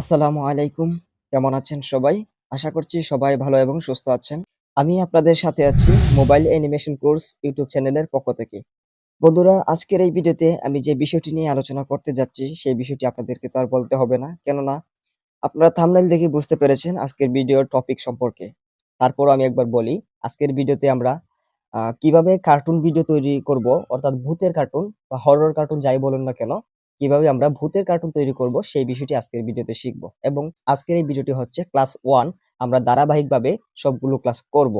আসসালামু আলাইকুম। কেমন আছেন সবাই? আশা করছি সবাই ভালো এবং সুস্থ আছেন। আমি আপনাদের সাথে আছি মোবাইল অ্যানিমেশন কোর্স ইউটিউব চ্যানেলের পক্ষ থেকে। বন্ধুরা আজকের এই ভিডিওতে আমি যে বিষয়টি নিয়ে আলোচনা করতে যাচ্ছি সেই বিষয়টি আপনাদেরকে তো আর বলতে হবে না। কেননা আপনারা থাম্বনেইল দেখে বুঝতে পেরেছেন আজকের ভিডিওর টপিক সম্পর্কে। তারপর আমি একবার বলি, আজকের ভিডিওতে আমরা কীভাবে কার্টুন ভিডিও তৈরি করব অর্থাৎ ভূতের কার্টুন বা হরর কার্টুন যাই বলুন না কেন, কীভাবে আমরা ভূতের কার্টুন তৈরি করব, সেই বিষয়টি আজকের ভিডিওতে শিখব। এবং আজকের এই ভিডিওটি হচ্ছে ক্লাস ওয়ান আমরা ধারাবাহিকভাবে সবগুলো ক্লাস করব।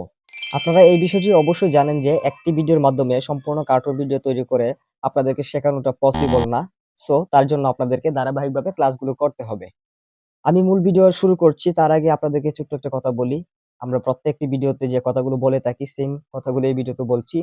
আপনারা এই বিষয়টি অবশ্যই জানেন যে একটি ভিডিওর মাধ্যমে সম্পূর্ণ কার্টুন ভিডিও তৈরি করে আপনাদেরকে শেখানোটা পসিবল না। সো তার জন্য আপনাদেরকে ধারাবাহিকভাবে ক্লাসগুলো করতে হবে। আমি মূল ভিডিও শুরু করছি, তার আগে আপনাদেরকে ছোট্ট একটা কথা বলি। আমরা প্রত্যেকটি ভিডিওতে যে কথাগুলো বলে থাকি সেম কথাগুলো এই ভিডিওতে বলছি।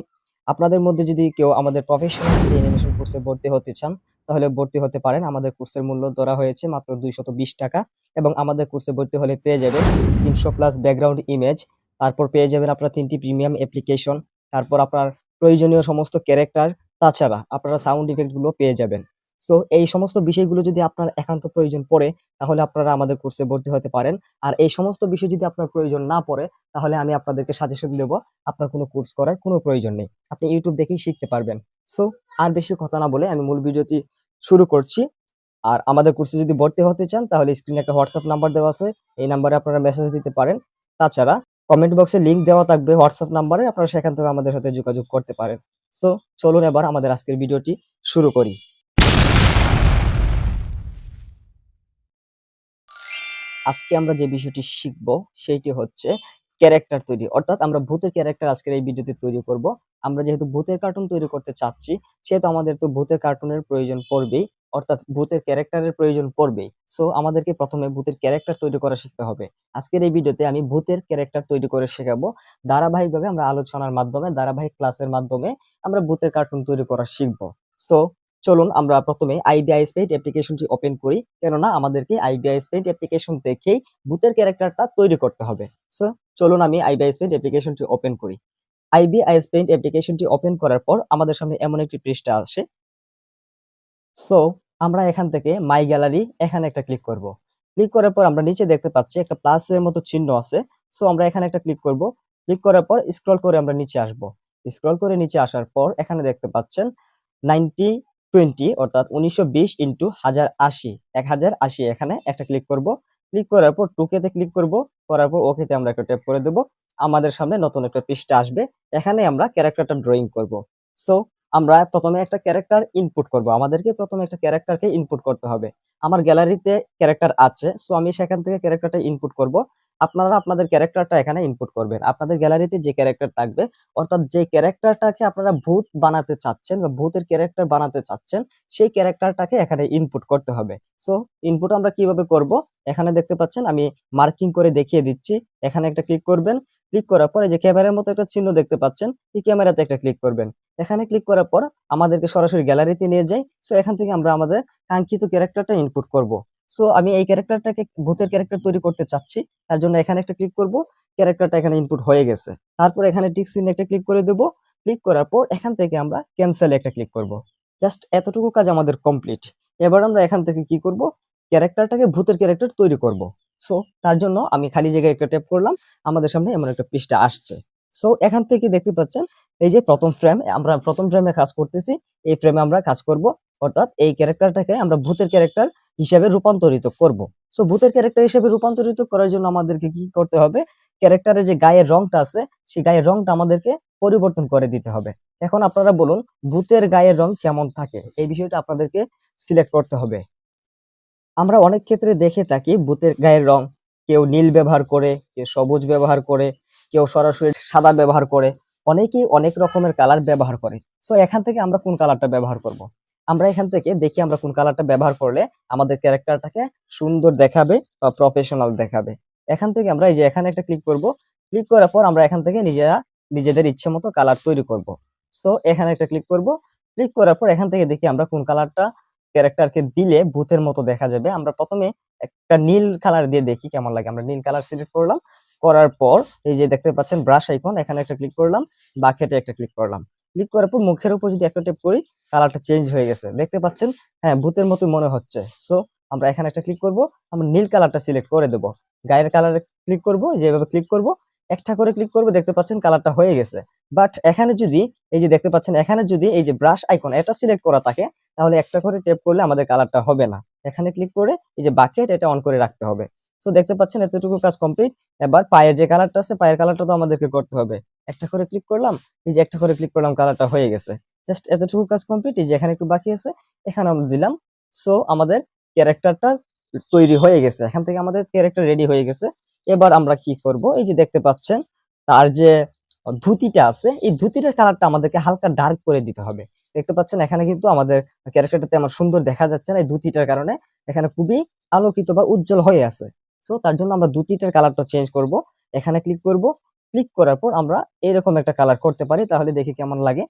আপনাদের মধ্যে যদি কেউ আমাদের প্রফেশনাল অ্যানিমেশন কোর্সে ভর্তি হতে চান তাহলে ভর্তি হতে পারেন। আমাদের কোর্সের মূল্য ধরা হয়েছে মাত্র ৳২২০ এবং আমাদের কোর্সে ভর্তি হলে পেয়ে যাবেন ৩০০ প্লাস ব্যাকগ্রাউন্ড ইমেজ, তারপর পেয়ে যাবেন আপনার তিনটি প্রিমিয়াম অ্যাপ্লিকেশন, তারপর আপনার প্রয়োজনীয় সমস্ত ক্যারেক্টার, তাছাড়া আপনারা সাউন্ড ইফেক্টগুলো পেয়ে যাবেন। সো এই সমস্ত বিষয়গুলো যদি আপনার একান্ত প্রয়োজন পড়ে, তাহলে আপনারা আমাদের কোর্সে ভর্তি হতে পারেন। আর এই সমস্ত বিষয় যদি আপনার প্রয়োজন না পড়ে, তাহলে আমি আপনাদেরকে সাজেশন দেব, আপনার কোনো কোর্স করার কোনো প্রয়োজন নেই। আপনি ইউটিউব দেখেই শিখতে পারবেন। সো আর বেশি কথা না বলে আমি মূল ভিডিওটি শুরু করছি। আর আমাদের কোর্সে যদি ভর্তি হতে চান, তাহলে স্ক্রিনে একটা হোয়াটসঅ্যাপ নাম্বার দেওয়া আছে। এই নাম্বারে আপনারা মেসেজ দিতে পারেন। তাছাড়া কমেন্ট বক্সে লিঙ্ক দেওয়া থাকবে হোয়াটসঅ্যাপ নাম্বারে আপনারা সেখান থেকে আমাদের সাথে যোগাযোগ করতে পারেন। সো চলুন এবার আমাদের আজকের ভিডিওটি শুরু করি। আজকে আমরা যে বিষয়টি শিখব সেইটি হচ্ছে ক্যারেক্টার তৈরি। অর্থাৎ আমরা ভূতের ক্যারেক্টার আজকের এই ভিডিওতে তৈরি করব। আমরা যেহেতু ভূতের কার্টুন তৈরি করতে চাচ্ছি, সেহেতু আমাদের তো ভূতের কার্টুনের প্রয়োজন পড়বেই। অর্থাৎ ভূতের ক্যারেক্টারের প্রয়োজন পড়বেই। সো আমাদেরকে প্রথমে ভূতের ক্যারেক্টার তৈরি করা শিখতে হবে। আজকের এই ভিডিওতে আমি ভূতের ক্যারেক্টার তৈরি করে শেখাবো। ধারাবাহিকভাবে আমরা আলোচনার মাধ্যমে, ধারাবাহিক ক্লাসের মাধ্যমে আমরা ভূতের কার্টুন তৈরি করা শিখব সো চলুন আমরা প্রথমে IBIS Paint অ্যাপ্লিকেশনটি ওপেন করি। কেননা আমাদেরকে IBIS Paint অ্যাপ্লিকেশন দেখেই ভূতের ক্যারেক্টারটা তৈরি করতে হবে। সো চলুন আমি IBIS Paint অ্যাপ্লিকেশনটি ওপেন করি। IBIS Paint অ্যাপ্লিকেশনটি ওপেন করার পর আমাদের সামনে এমন একটি পৃষ্ঠা আসে। সো আমরা এখান থেকে মাই গ্যালারি এখানে একটা ক্লিক করব। ক্লিক করার পর আমরা নিচে দেখতে পাচ্ছি একটা প্লাসের মতো চিহ্ন আছে। সো আমরা এখানে একটা ক্লিক করব। ক্লিক করার পর স্ক্রল করে আমরা নিচে আসব। স্ক্রল করে নিচে আসার পর এখানে দেখতে পাচ্ছেন 9020 অর্থাৎ 1920 ইনটু 1080 1080 এখানে একটা ক্লিক করব। ক্লিক করার পর 2K তে ক্লিক করব। করার পর ওকে তে আমরা একটা ট্যাপ করে দেব। আমাদের সামনে নতুন একটা পৃষ্ঠা আসবে। এখানে আমরা ক্যারেক্টারটা ড্রয়িং করব। সো আমরা প্রথমে একটা ক্যারেক্টার ইনপুট করব। আমাদেরকে প্রথমে একটা ক্যারেক্টারকে ইনপুট করতে হবে। আমার গ্যালারিতে ক্যারেক্টার আছে। সো আমি সেখান থেকে ক্যারেক্টারটা ইনপুট করব। আপনারা আপনাদের ক্যারেক্টারটা এখানে ইনপুট করবেন। আপনাদের গ্যালারিতে যে ক্যারেক্টার থাকবে, অর্থাৎ যে ক্যারেক্টারটাকে আপনারা ভূত বানাতে চাচ্ছেন বা ভূতের ক্যারেক্টার বানাতে চাচ্ছেন, সেই ক্যারেক্টারটাকে এখানে ইনপুট করতে হবে। সো ইনপুট আমরা কীভাবে করব? এখানে দেখতে পাচ্ছেন, আমি মার্কিং করে দেখিয়ে দিচ্ছি। এখানে একটা ক্লিক করবেন। ক্লিক করার পর যে ক্যামেরার মতো একটা চিহ্ন দেখতে পাচ্ছেন। এই ক্যামেরাতে একটা ক্লিক করবেন। এখানে ক্লিক করার পর আমাদেরকে সরাসরি গ্যালারিতে নিয়ে যায়। সো এখান থেকে আমরা আমাদের কাঙ্ক্ষিত ক্যারেক্টারটা ইনপুট করব। সো আমি এই ক্যারেক্টারটাকে ভূতের ক্যারেক্টার তৈরি করতে চাচ্ছি। তার জন্য এখানে একটা ক্লিক করব। ক্যারেক্টারটা এখানে ইনপুট হয়ে গেছে। তারপর এখানে টিক চিহ্নে একটা ক্লিক করে দেব। ক্লিক করার পর এখান থেকে আমরা ক্যানসেল একটা ক্লিক করব। জাস্ট এতটুকু কাজ আমাদের কমপ্লিট। এবার আমরা এখান থেকে কি করব? ক্যারেক্টারটাকে ভূতের ক্যারেক্টার তৈরি করব। সো তার জন্য আমি খালি জায়গায় একটা ট্যাপ করলাম। আমাদের সামনে এমন একটা পৃষ্ঠা আসছে। সো এখান থেকে দেখতে পাচ্ছেন, এই যে প্রথম ফ্রেম আমরা প্রথম ফ্রেমে কাজ করতেছি। এই ফ্রেমে আমরা কাজ করব। অর্থাৎ এই ক্যারেক্টারটাকে আমরা ভূতের ক্যারেক্টার হিসেবে রূপান্তরিত করব। সো ভূতের ক্যারেক্টার হিসেবে রূপান্তরিত করার জন্য আমাদেরকে কি করতে হবে? ক্যারেক্টারের যে গায়ের রংটা আছে সেই গায়ের রংটা আমাদেরকে পরিবর্তন করে দিতে হবে। এখন আপনারা বলুন ভূতের গায়ের রং কেমন থাকে? এই বিষয়টা আপনাদেরকে সিলেক্ট করতে হবে। আমরা অনেক ক্ষেত্রে দেখে থাকি ভূতের গায়ের রং কেউ নীল ব্যবহার করে, কেউ সবুজ ব্যবহার করে, কেউ সরাসরি সাদা ব্যবহার করে। অনেকেই অনেক রকমের কালার ব্যবহার করে। সো এখান থেকে আমরা কোন কালারটা ব্যবহার করব? আমরা এখান থেকে দেখি আমরা কোন কালারটা ব্যবহার করলে আমাদের ক্যারেক্টারটাকে সুন্দর দেখাবে বা প্রফেশনাল দেখাবে। এখান থেকে আমরা এই যে এখানে একটা ক্লিক করব। ক্লিক করার পর আমরা এখান থেকে নিজেরা নিজেদের ইচ্ছে মতো কালার তৈরি করব। সো এখানে একটা ক্লিক করব। ক্লিক করার পর এখান থেকে দেখি আমরা কোন কালারটা ক্যারেক্টারকে দিলে ভূতের মতো দেখা যাবে। আমরা প্রথমে একটা নীল কালার দিয়ে দেখি কেমন লাগে। আমরা নীল কালার সিলেক্ট করলাম। করার পর এই যে দেখতে পাচ্ছেন ব্রাশ আইকন এখানে একটা ক্লিক করলাম। বাকেটে একটা ক্লিক করলাম। ক্লিক করার পর মুখের উপর যদি একটা টেপ করি কালারটা চেঞ্জ হয়ে গেছে। দেখতে পাচ্ছেন? হ্যাঁ, ভূতের মতো মনে হচ্ছে। সো আমরা এখানে একটা ক্লিক করব আমরা নীল কালারটা সিলেক্ট করে দেব গায়ের কালারে ক্লিক করব যেভাবে ক্লিক করব একটা করে ক্লিক করব দেখতে পাচ্ছেন কালারটা হয়ে গেছে বাট এখানে যদি এই যে দেখতে পাচ্ছেন এখানে যদি এই যে ব্রাশ আইকন এটা সিলেক্ট করা থাকে তাহলে একটা করে টেপ করলে আমাদের কালারটা হবে না এখানে ক্লিক করে এই যে বাকেট এটা অন করে রাখতে হবে তো দেখতে পাচ্ছেন এতটুকু কাজ কমপ্লিট এবার পায়ে যে কালারটা আছে, পায়ের কালারটা তো আমাদেরকে করতে হবে। একটা করে ক্লিক করলাম, এই যে একটা করে ক্লিক করলাম কালারটা হয়ে গেছে। জাস্ট এতটুকু কাজ কমপ্লিট এই যে এখানে একটু বাকি আছে এখানে আমরা দিলাম। সো আমাদের ক্যারেক্টারটা তৈরি হয়ে গেছে। এখান থেকে আমাদের ক্যারেক্টার রেডি হয়ে গেছে। এবার আমরা কি করব? এই যে দেখতে পাচ্ছেন, তার যে ধুতিটা আছে, এই ধুতিটার কালারটা আমাদেরকে হালকা ডার্ক করে দিতে হবে। দেখতে পাচ্ছেন, এখানে কিন্তু আমাদের ক্যারেক্টারটাতে আমার সুন্দর দেখা যাচ্ছে না এই ধুতিটার কারণে। এখানে খুবই আলোকিত বা উজ্জ্বল হয়ে আছে। সো তার জন্য আমরা ধুতিটার কালারটা চেঞ্জ করব। এখানে ক্লিক করব। ক্লিক করার পর আমরা এরকম একটা কালার করতে পারি, তাহলে দেখি কেমন লাগে।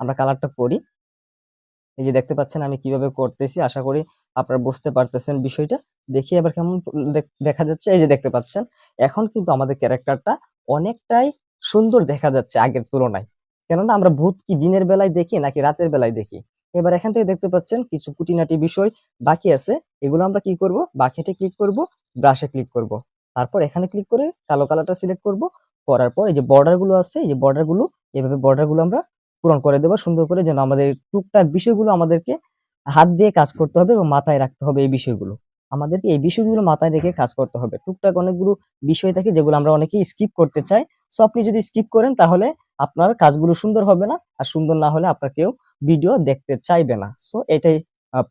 আমরা কালারটা করি এই যে দেখতে পাচ্ছেন আমি কীভাবে করতেছি, আশা করি আপনারা বুঝতে পারতেছেন বিষয়টা। দেখি এবার কেমন দেখা যাচ্ছে। এই যে দেখতে পাচ্ছেন, এখন কিন্তু আমাদের ক্যারেক্টারটা অনেকটাই সুন্দর দেখা যাচ্ছে আগের তুলনায়। কেননা আমরা ভূত কি দিনের বেলায় দেখি নাকি রাতের বেলায় দেখি? এবার এখান থেকে দেখতে পাচ্ছেন কিছু কুটিনাটি বিষয় বাকি আছে। এগুলো আমরা কি করব? বাকেটে ক্লিক করব। ব্রাশে ক্লিক করব। তারপর এখানে ক্লিক করে কালো কালারটা সিলেক্ট করব। করার পর এই যে বর্ডারগুলো আছে, এই যে বর্ডারগুলো, এভাবে বর্ডারগুলো আমরা পূরণ করে দেবো। সুন্দর করে যেন আমাদের টুকটাক বিষয়গুলো আমাদেরকে হাত দিয়ে কাজ করতে হবে এবং মাথায় রাখতে হবে এই বিষয়গুলো। আমাদেরকে এই বিষয়গুলো মাথায় রেখে কাজ করতে হবে। টুকটাক অনেকগুলো বিষয় থাকে যেগুলো আমরা অনেকেই স্কিপ করতে চাই। সো আপনি যদি স্কিপ করেন তাহলে আপনার কাজগুলো সুন্দর হবে না আর সুন্দর না হলে আপনার কেউ ভিডিও দেখতে চাইবে না। সো এটাই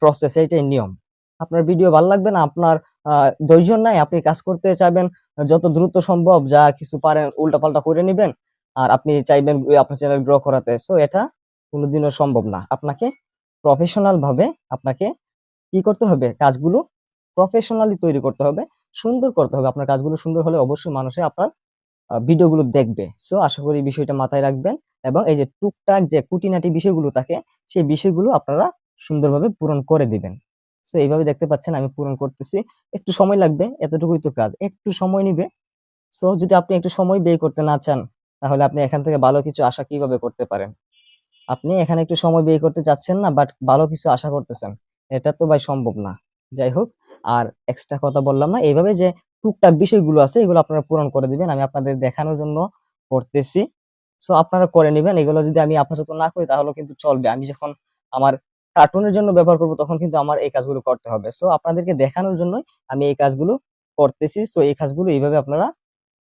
প্রসেস এটাই নিয়ম। আপনার ভিডিও ভালো লাগবে না? আপনার ধৈর্য নাই আপনি কাজ করতে চাইবেন, যত দ্রুত সম্ভব যা কিছু পারেন উল্টাপাল্টা করে নেবেন, আর আপনি চাইবেন আপনার চ্যানেল গ্রো করাতে। সো এটা কোনোদিনও সম্ভব না। আপনাকে প্রফেশনাল ভাবে আপনাকে কি করতে হবে? কাজগুলো প্রফেশনালি তৈরি করতে হবে, সুন্দর করতে হবে। আপনার কাজগুলো সুন্দর হলে অবশ্যই মানুষে আপনার ভিডিওগুলো দেখবে। সো আশা করি বিষয়টা মাথায় রাখবেন এবং এই যে টুকটাক যে কুটিনাটি বিষয়গুলো থাকে, সেই বিষয়গুলো আপনারা সুন্দরভাবে পূরণ করে দিবেন। সো এইভাবে দেখতে পাচ্ছেন আমি পূরণ করতেছি। একটু সময় লাগবে, এতটুকুই তো কাজ। একটু সময় নিবে। সো যদি আপনি একটু সময় ব্যয় করতে না চান, তাহলে আপনি এখান থেকে ভালো কিছু আশা কীভাবে করতে পারেন? আপনি এখানে একটু সময় ব্যয় করতে চাচ্ছেন না বাট ভালো কিছু আশা করতেছেন। এটা তো ভাই সম্ভব না। যাই হোক, আর এক্সট্রা কথা বললাম না। এইভাবে যে টুকটাক বিষয়গুলো আছে, এগুলো আপনারা পূরণ করে দিবেন। আমি আপনাদের দেখানোর জন্য করতেছি। সো আপনারা করে নেবেন। এগুলো যদি আমি আপাতত না করি, তাহলে কিন্তু চলবে। আমি যখন আমার কার্টুনের জন্য ব্যবহার করব, তখন কিন্তু আমার এই কাজগুলো করতে হবে। সো আপনাদেরকে দেখানোর জন্যই আমি এই কাজগুলো করতেছি। সো এই কাজগুলো এইভাবে আপনারা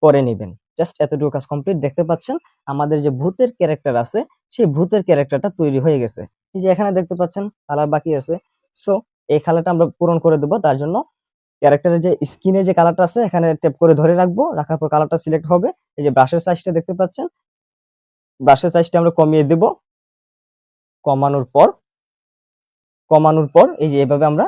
করে নেবেন। জাস্ট এতটুকু কাজ কমপ্লিট দেখতে পাচ্ছেন, আমাদের যে ভূতের ক্যারেক্টার আছে, সেই ভূতের ক্যারেক্টারটা তৈরি হয়ে গেছে। এই যে এখানে দেখতে পাচ্ছেন কালার বাকি আছে। সো এই কালারটা আমরা পূরণ করে দেবো। তার জন্য ক্যারেক্টারের যে স্কিনের যে কালারটা আছে, এখানে ট্যাপ করে ধরে রাখব। রাখার পর কালারটা সিলেক্ট হবে। এই যে ব্রাশের সাইজটা দেখতে পাচ্ছেন ব্রাশের সাইজটা আমরা কমিয়ে দেব। কমানোর পর কমানোর পর এই যে এভাবে আমরা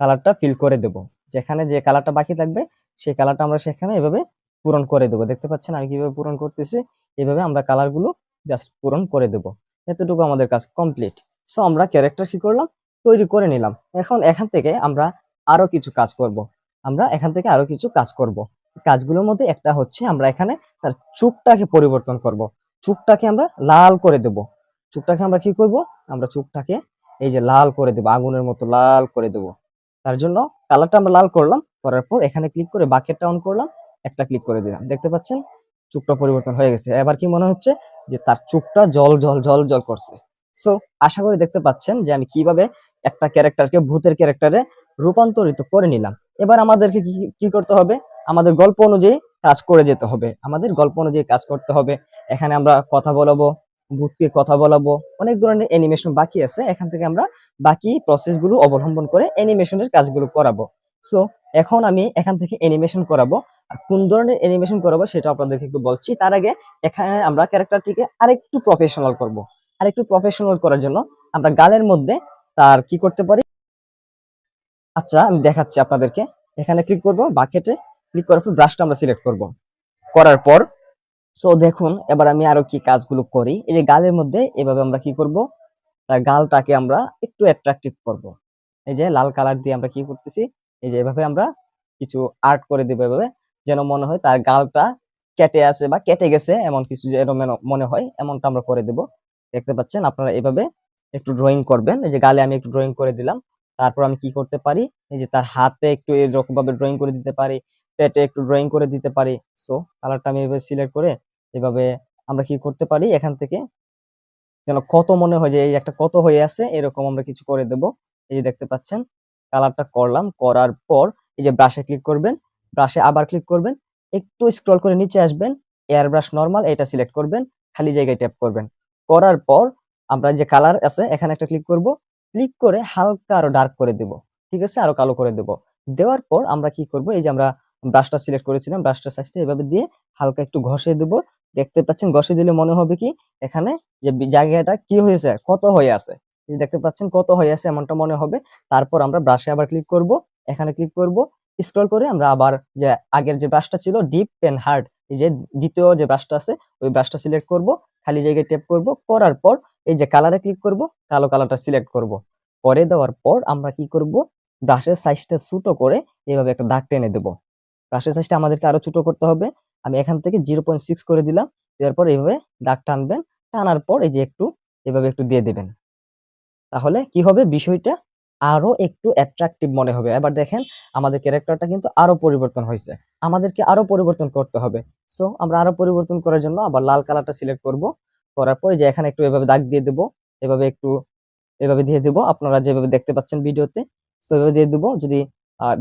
কালারটা ফিল করে দেব। যেখানে যে কালারটা বাকি থাকবে, সেই কালারটা আমরা সেখানে এভাবে পূরণ করে দেবো। দেখতে পাচ্ছেন আমি কীভাবে পূরণ করতেছি? এভাবে আমরা কালারগুলো জাস্ট পূরণ করে দেব। এতটুকু আমাদের কাজ কমপ্লিট সো আমরা ক্যারেক্টার কি করলাম? তৈরি করে নিলাম। এখন এখান থেকে আমরা আরও কিছু কাজ করব। আমরা এখান থেকে আরও কিছু কাজ করব। কাজগুলোর মধ্যে একটা হচ্ছে আমরা এখানে তার চুকটাকে পরিবর্তন করব। চোখটাকে আমরা লাল করে দেব। চোখটাকে আমরা কি করব? আমরা চোখটাকে এই যে লাল করে দেবো, আগুনের মতো লাল করে দেব। তার জন্য কালারটা আমরা লাল করলাম, করার পর এখানে ক্লিক করে বাকেটটা অন করলাম, একটা ক্লিক করে দিলাম। দেখতে পাচ্ছেন? চোখটা পরিবর্তন হয়ে গেছে। এবার কি মনে হচ্ছে? যে তার চোখটা জল জল জল জল করছে। সো আশা করি দেখতে পাচ্ছেন যে আমি কীভাবে একটা ক্যারেক্টারকে ভূতের ক্যারেক্টারে রূপান্তরিত করে নিলাম। এবার আমাদেরকে কি করতে হবে? আমাদের গল্প অনুযায়ী কাজ করে যেতে হবে। আমাদের গল্প অনুযায়ী কাজ করতে হবে। এখানে আমরা কথা বলাবো ভূতকে কথা বলাবো। অনেক ধরনের অ্যানিমেশন বাকি আছে। এখান থেকে আমরা বাকি প্রসেসগুলো অবলম্বন করে অ্যানিমেশনের কাজগুলো করাবো। সো এখন আমি এখান থেকে অ্যানিমেশন করাবো। আর কোন ধরনের অ্যানিমেশন করাবো সেটা আপনাদেরকে একটু বলছি। তার আগে এখানে আমরা ক্যারেক্টারটিকে আরেকটু প্রফেশনাল করব। আরেকটু প্রফেশনাল করার জন্য আমরা গালের মধ্যে তার কি করতে পারি? আচ্ছা আমি দেখাচ্ছি আপনাদেরকে। এখানে ক্লিক করব বাকেটে ক্লিক করার পর ব্রাশটা আমরা সিলেক্ট করব। করার পর সো দেখুন, এবার আমি আরও কি কাজগুলো করি। এই যে গালের মধ্যে এভাবে আমরা কি করব? তার গালটাকে আমরা একটু অ্যাট্রাকটিভ করব। এই যে লাল কালার দিয়ে আমরা কি করতেছি? এই যে এভাবে আমরা কিছু আর্ট করে দেবো এভাবে, যেন মনে হয় তার গালটা কেটে আছে বা কেটে গেছে, এমন কিছু যেন মেন- হয়, এমনটা আমরা করে দেব। দেখতে পাচ্ছেন, আপনারা এভাবে একটু ড্রয়িং করবেন। এই যে গালে আমি একটু ড্রয়িং করে দিলাম। তারপর আমি কি করতে পারি? এই যে তার হাতে একটু এরকম ভাবে ড্রয়িং করে দিতে পারি, পেটে একটু ড্রয়িং করে দিতে পারি। সো কালারটা আমি এভাবে সিলেক্ট করে এভাবে আমরা কি করতে পারি? এখান থেকে যেন কত মনে হয় যে এই একটা কত হয়ে আছে, এরকম আমরা কিছু করে দেব। এই যে দেখতে পাচ্ছেন, কালারটা করলাম, করার পর এই যে ব্রাশে ক্লিক করবেন ব্রাশে আবার ক্লিক করবেন, একটু স্ক্রল করে নিচে আসবেন এয়ার ব্রাশ নর্মাল এটা সিলেক্ট করবেন, খালি জায়গায় ট্যাপ করবেন। করার পর আমরা যে কালার আছে, এখানে একটা ক্লিক করব ক্লিক করে হালকা আরও ডার্ক করে দেব, ঠিক আছে? আরও কালো করে দেব। দেওয়ার পর আমরা কি করব? এই যে আমরা ব্রাশটা সিলেক্ট করেছিলাম ব্রাশটা সাইজটা এভাবে দিয়ে হালকা একটু ঘষে দেব দেখতে পাচ্ছেন, ঘষে দিলে মনে হবে কি এখানে যে জায়গাটা কি হয়েছে, কত হয়ে আছে। দেখতে পাচ্ছেন কত হয়ে আছে এমনটা মনে হবে। তারপর আমরা ব্রাশে আবার ক্লিক করব। এখানে ক্লিক করব। স্ক্রল করে আমরা আবার যে আগের যে ব্রাশটা ছিল ডিপ পেন হার্ড এই যে দ্বিতীয় যে ব্রাশটা আছে, ওই ব্রাশটা সিলেক্ট করব। খালি জায়গায় ট্যাপ করব। করার পর এই যে কালারে ক্লিক করব, কালো কালারটা সিলেক্ট করব। করে দেওয়ার পর আমরা কি করব? ব্রাশের সাইজটা ছোটো করে এইভাবে একটা দাগ টেনে দেবো। ব্রাশের সাইজটা আমাদেরকে আরও ছোট করতে হবে। আমি এখান থেকে জিরো পয়েন্ট সিক্স করে দিলাম, দেওয়ার পর এইভাবে দাগ টানবেন, টানার পর এই যে একটু, এভাবে একটু দিয়ে দেবেন। তাহলে কি হবে? বিষয়টা আরও একটু অ্যাট্রাকটিভ মনে হবে। এবার দেখেন, আমাদের ক্যারেক্টারটা কিন্তু আরও পরিবর্তন হয়েছে। আমাদেরকে আরও পরিবর্তন করতে হবে। সো আমরা আরও পরিবর্তন করার জন্য আবার লাল কালারটা সিলেক্ট করব। করার পর যে এখানে একটু এভাবে দাগ দিয়ে দেবো, এভাবে একটু, এভাবে দিয়ে দেবো। আপনারা যেভাবে দেখতে পাচ্ছেন ভিডিওতে তো এভাবে দিয়ে দেবো। যদি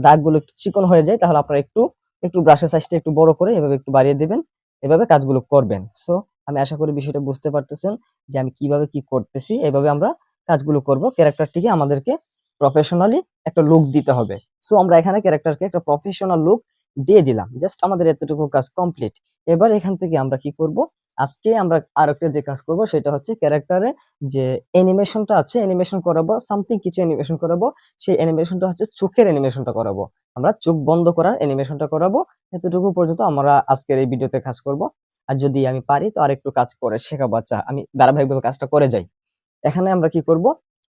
দাগগুলো একটু চিকন হয়ে যায়, তাহলে আপনারা একটু একটু ব্রাশের সাইজটা একটু বড় করে এভাবে একটু বাড়িয়ে দেবেন, এভাবে কাজগুলো করবেন। সো আমি আশা করি বিষয়টা বুঝতে পারতেছেন যে আমি কীভাবে কি করতেছি, এভাবে আমরা কাজগুলো করব। ক্যারেক্টারটিকে আমাদেরকে প্রফেশনালি একটা লুক দিতে হবে। সো আমরা এখানে ক্যারেক্টারকে একটা প্রফেশনাল লুক দিয়ে দিলাম। জাস্ট আমাদের এতটুকু কাজ কমপ্লিট এবার এখান থেকে আমরা কি করব? আজকে আমরা আরেকটা যে কাজ করব, সেটা হচ্ছে ক্যারেক্টারের যে অ্যানিমেশনটা আছে অ্যানিমেশন করাবো সামথিং কিছু অ্যানিমেশন করাবো, সেই অ্যানিমেশনটা হচ্ছে চোখের অ্যানিমেশনটা করাবো। আমরা চোখ বন্ধ করার অ্যানিমেশনটা করাবো। এতটুকু পর্যন্ত আমরা আজকের এই ভিডিওতে কাজ করব। আর যদি আমি পারি, তো আরেকটু কাজ করে শেখাবো। আচ্ছা আমি ধারাবাহিকভাবে কাজটা করে যাই। এখানে আমরা কি করব?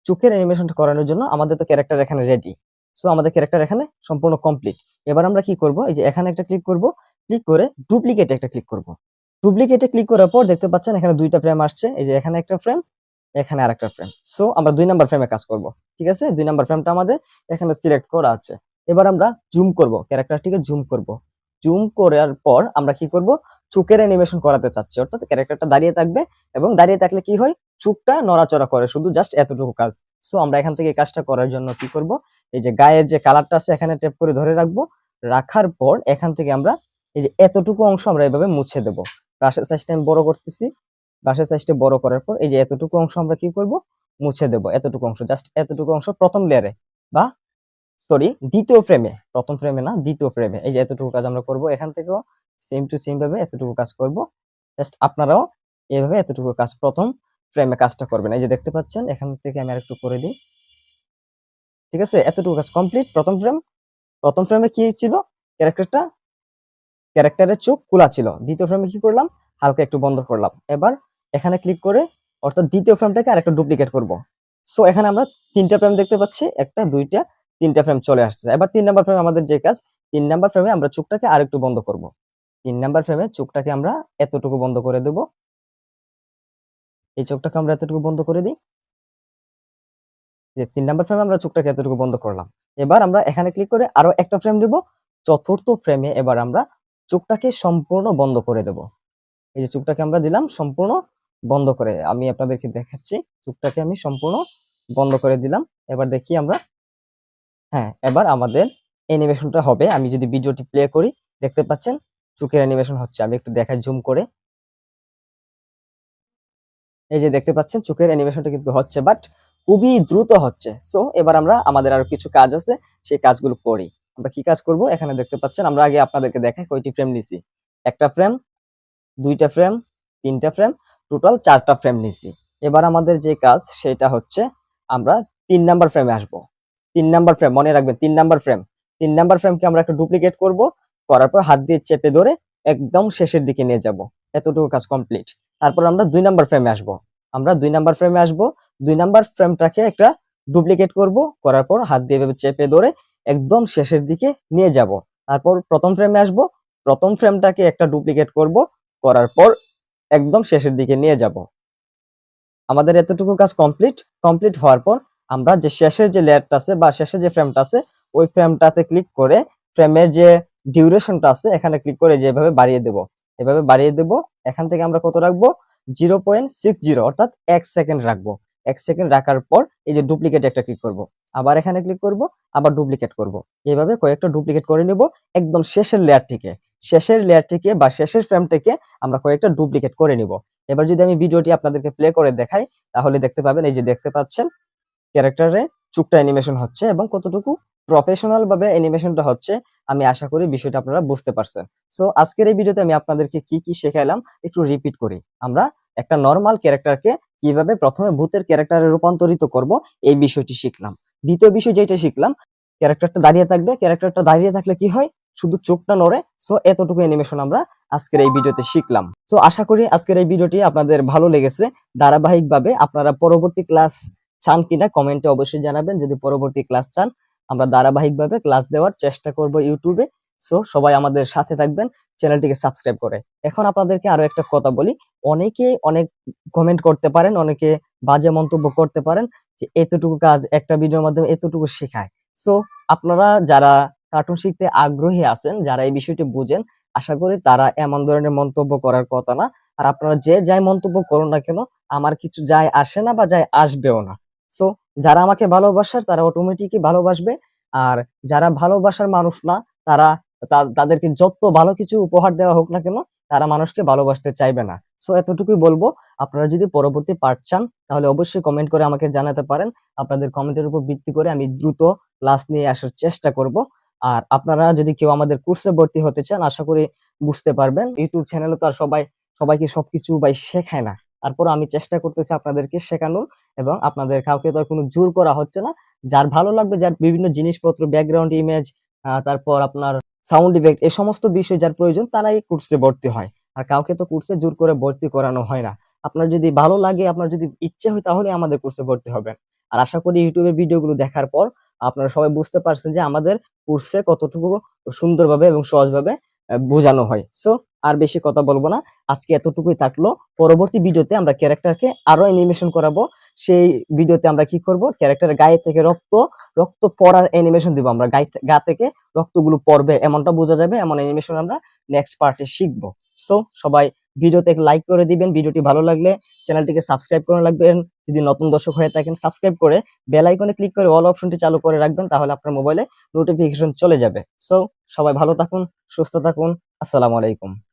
চোখের অ্যানিমেশনটা করানোর জন্য আমাদের তো ক্যারেক্টার এখানে রেডি সো আমাদের ক্যারেক্টার এখানে সম্পূর্ণ কমপ্লিট এবার আমরা কি করব? এই যে এখানে একটা ক্লিক করব। ক্লিক করে ডুপ্লিকেট একটা ক্লিক করব। ডুপ্লিকেটে ক্লিক করার পর দেখতে পাচ্ছেন এখানে দুইটা ফ্রেম আসছে। এই যে এখানে একটা ফ্রেম এখানে আরেকটা ফ্রেম সো আমরা দুই নাম্বার ফ্রেমে কাজ করব, ঠিক আছে? দুই নাম্বার ফ্রেমটা আমাদের এখানে সিলেক্ট করা আছে। এবার আমরা জুম করব, ক্যারেক্টারটিকে জুম করব। জুম করার পর আমরা কি করব? চোখের অ্যানিমেশন করাতে চাচ্ছি। অর্থাৎ ক্যারেক্টারটা দাঁড়িয়ে থাকবে এবং দাঁড়িয়ে থাকলে কি হয়? চোখটা নড়াচড়া করে, শুধু জাস্ট এতটুকু কাজ। সো আমরা এখান থেকে কাজটা করার জন্য কি করব? এই যে গায়ের যে কালারটা আছে, এখানে ট্যাপ করে ধরে রাখব। রাখার পর এখান থেকে আমরা এই যে এতটুকু অংশ আমরা এভাবে মুছে দেব। ব্রাশের সাইজটা আমি বড় করতেছি। ব্রাশের সাইজটা বড় করার পর এই যে এতটুকু অংশ আমরা কি করব? মুছে দেব এতটুকু অংশ। জাস্ট এতটুকু অংশ প্রথম লেয়ারে বা সরি দ্বিতীয় ফ্রেমে প্রথম ফ্রেমে না, দ্বিতীয় ফ্রেমে এই যে এতটুকু কাজ আমরা করব। এখান থেকেও সেম টু সেম ভাবে এতটুকু কাজ করব। জাস্ট আপনারাও এইভাবে এতটুকু কাজ প্রথম ফ্রেমে কাজটা করবেন। এই যে দেখতে পাচ্ছেন, এখান থেকে আমি আরেকটু করে দিই। ঠিক আছে? এতটুকু কাজ কমপ্লিট প্রথম ফ্রেম প্রথম ফ্রেমে কি ছিল? ক্যারেক্টারটা ক্যারেক্টারের চোখ খোলা ছিল। দ্বিতীয় ফ্রেমে কি করলাম? হালকা একটু বন্ধ করলাম। এবার এখানে ক্লিক করে অর্থাৎ দ্বিতীয় ফ্রেমটাকে আরেকটা ডুপ্লিকেট করব। সো এখানে আমরা তিনটা ফ্রেম দেখতে পাচ্ছি। একটা, দুইটা, তিনটা ফ্রেম চলে আসছে। এবার তিন নাম্বার ফ্রেমে আমাদের যে কাজ, তিন নাম্বার ফ্রেমে আমরা চোখটাকে আরেকটু বন্ধ করব। তিন নাম্বার ফ্রেমে চোখটাকে আমরা এতটুকু বন্ধ করে দেব। এই চোখটাকে আমরা এতটুকু বন্ধ করে দিই। যে তিন নাম্বার ফ্রেমে আমরা চোখটাকে এতটুকু বন্ধ করলাম। এবার আমরা এখানে ক্লিক করে আরও একটা ফ্রেম দেব চতুর্থ ফ্রেমে এবার আমরা চোখটাকে সম্পূর্ণ বন্ধ করে দেব। এই যে চোখটাকে আমরা দিলাম, সম্পূর্ণ বন্ধ করে, আমি আপনাদেরকে দেখাচ্ছি, চোখটাকে আমি সম্পূর্ণ বন্ধ করে দিলাম। এবার দেখি আমরা হ্যাঁ এবার আমাদের অ্যানিমেশনটা হবে। আমি যদি ভিডিওটি প্লে করি, দেখতে পাচ্ছেন, চোখের অ্যানিমেশন হচ্ছে। আমি একটু দেখাই, জুম করে। এই যে দেখতে পাচ্ছেন, চোখের অ্যানিমেশনটা কিন্তু হচ্ছে, বাট খুবই দ্রুত হচ্ছে। সো, এবার আমরা, আমাদের আরও কিছু কাজ আছে, সেই কাজগুলো করি। আমরা কি কাজ করব? এখানে দেখতে পাচ্ছেন, আমরা আগে আপনাদেরকে দেখাই কয়টি ফ্রেম নিছি। একটা ফ্রেম দুইটা ফ্রেম তিনটা ফ্রেম টোটাল চারটা ফ্রেম নিছি। এবার আমাদের যে কাজ, সেটা হচ্ছে আমরা তিন নাম্বার ফ্রেমে আসব। তিন নাম্বার ফ্রেম মনে রাখবেন, তিন নাম্বার ফ্রেম তিন নাম্বার ফ্রেমকে আমরা একটা ডুপ্লিকেট করব, করার পর হাত দিয়ে চেপে ধরে একদম শেষের দিকে নিয়ে যাব। এতটুকু কাজ কমপ্লিট তারপর আমরা দুই নাম্বার ফ্রেমে আসব। আমরা দুই নাম্বার ফ্রেমে আসব। দুই নাম্বার ফ্রেমটাকে একটা ডুপ্লিকেট করব, করার পর হাত দিয়ে চেপে ধরে একদম শেষের দিকে নিয়ে যাব। তারপর প্রথম ফ্রেমে আসব। প্রথম ফ্রেমটাকে একটা ডুপ্লিকেট করব। করার পর একদম শেষের দিকে নিয়ে যাব। আমাদের এতটুকু কাজ কমপ্লিট কমপ্লিট হওয়ার পর আমরা যে শেষের যে লেয়ারটা আছে বা শেষের যে ফ্রেমটা আছে, ওই ফ্রেমটাতে ক্লিক করে ফ্রেমের যে ডিউরেশনটা আছে, এখানে ক্লিক করে যেভাবে বাড়িয়ে দেব। এভাবে বাড়িয়ে দেব। এখান থেকে আমরা কত রাখব? জিরো পয়েন্ট সিক্স জিরো অর্থাৎ এক সেকেন্ড রাখব। এক সেকেন্ড রাখার পর এই যে ডুপ্লিকেট একটা ক্লিক করব। আবার এখানে ক্লিক করব, আবার ডুপ্লিকেট করব। এইভাবে কয়েকটা ডুপ্লিকেট করে নেব একদম শেষের লেয়ারটিকে শেষের লেয়ারটিকে বা শেষের ফ্রেমটিকে আমরা কয়েকটা ডুপ্লিকেট করে নিব। এবার যদি আমি ভিডিওটি আপনাদেরকে প্লে করে দেখাই, তাহলে দেখতে পাবেন, এই যে দেখতে পাচ্ছেন ক্যারেক্টারে চুকটা অ্যানিমেশন হচ্ছে এবং কতটুকু প্রফেশনাল ভাবে অ্যানিমেশনটা হচ্ছে, আমি আশা করি বিষয়টা আপনারা বুঝতে পারছেন। সো আজকের এই ভিডিওতে আমি আপনাদেরকে কি কি শেখাইলাম, একটু রিপিট করি। আমরা একটা নর্মাল ক্যারেক্টারকে কীভাবে প্রথমে ভূতের ক্যারেক্টারে রূপান্তরিত করব, এই বিষয়টি শিখলাম। দ্বিতীয় বিষয় যেটা শিখলাম ক্যারেক্টারটা দাঁড়িয়ে থাকবে। ক্যারেক্টারটা দাঁড়িয়ে থাকলে কি হয়? শুধু চোখটা নড়ে। সো এতটুকু অ্যানিমেশন আমরা আজকের এই ভিডিওতে শিখলাম। তো আশা করি আজকের এই ভিডিওটি আপনাদের ভালো লেগেছে। ধারাবাহিকভাবে আপনারা পরবর্তী ক্লাস চান কিনা কমেন্টে অবশ্যই জানাবেন। যদি পরবর্তী ক্লাস চান, আমরা ধারাবাহিকভাবে ক্লাস দেওয়ার চেষ্টা করব ইউটিউবে সো সবাই আমাদের সাথে থাকবেন, চ্যানেলটিকে সাবস্ক্রাইব করে। এখন আপনাদেরকে আরও একটা কথা বলি। অনেকে অনেক কমেন্ট করতে পারেন, অনেকে বাজে মন্তব্য করতে পারেন যে, এতটুকু কাজ একটা ভিডিওর মাধ্যমে এতটুকু শেখায়। সো আপনারা যারা কার্টুন শিখতে আগ্রহী আছেন, যারা এই বিষয়টি বুঝেন, আশা করি তারা এমন ধরনের মন্তব্য করার কথা না। আর আপনারা যে যাই মন্তব্য করুন না কেন, আমার কিছু যায় আসে না বা যায় আসবেও না। সো যারা আমাকে ভালোবাসার, তারা অটোমেটিকই ভালোবাসবে। আর যারা ভালোবাসার মানুষ না, তারা তাদেরকে যত ভালো কিছু উপহার দেওয়া হোক না কেন, তারা মানুষকে ভালোবাসতে চাইবে না। সো এতটুকুই বলব, আপনারা যদি পরবর্তী পার্ট চান, তাহলে অবশ্যই কমেন্ট করে আমাকে জানাতে পারেন। আপনাদের কমেন্টের উপর ভিত্তি করে আমি দ্রুত ক্লাস নিয়ে আসার চেষ্টা করব। আর আপনারা যদি কেউ আমাদের কোর্সে ভর্তি হতে চান, আশা করি বুঝতে পারবেন। ইউটিউব চ্যানেলে তো আর সবাই, সবাইকে সবকিছু ভাই শেখায় না। তারপর আমি চেষ্টা করতেছি আপনাদেরকে শেখানোর এবং আপনাদের কাউকে তো কোনো জোর করা হচ্ছে না। যার ভালো লাগবে, যার বিভিন্ন জিনিসপত্র ব্যাকগ্রাউন্ড ইমেজ তারপর আপনার সাউন্ড ইফেক্ট, এই সমস্ত বিষয় যার প্রয়োজন তারাই কোর্সে ভর্তি হয়। আর কাউকে তো কোর্সে জোর করে ভর্তি করানো হয় না। আপনার যদি ভালো লাগে, আপনার যদি ইচ্ছে হয় তাহলে আমাদের কোর্সে ভর্তি হবেন। আর আশা করি ইউটিউবের ভিডিওগুলো দেখার পর আপনারা সবাই বুঝতে পারছেন যে আমাদের কোর্সে কতটুকু সুন্দরভাবে এবং সহজভাবে বোঝানো হয়। সো আর বেশি কথা বলব না। আজকে এতটুকুই থাকল। পরবর্তী ভিডিওতে আমরা ক্যারেক্টারকে আরও অ্যানিমেশন করাবো। সেই ভিডিওতে আমরা কি করব? ক্যারেক্টারের গায়ে থেকে রক্ত রক্ত পড়ার অ্যানিমেশন দিব আমরা। গা থেকে রক্তগুলো পড়বে, এমনটা বোঝা যাবে, এমন অ্যানিমেশন আমরা নেক্সট পার্টে শিখব। সো সবাই ভিডিওতে লাইক করে দিবেন। ভিডিওটি ভালো লাগলে চ্যানেলটিকে সাবস্ক্রাইব করে রাখবেন। যদি নতুন দর্শক হয়ে থাকেন সাবস্ক্রাইব করে বেল আইকনে ক্লিক করে অল অপশনটি চালু করে রাখবেন, তাহলে আপনার মোবাইলে নোটিফিকেশন চলে যাবে। সো সবাই ভালো থাকুন, সুস্থ থাকুন। আসসালামু আলাইকুম।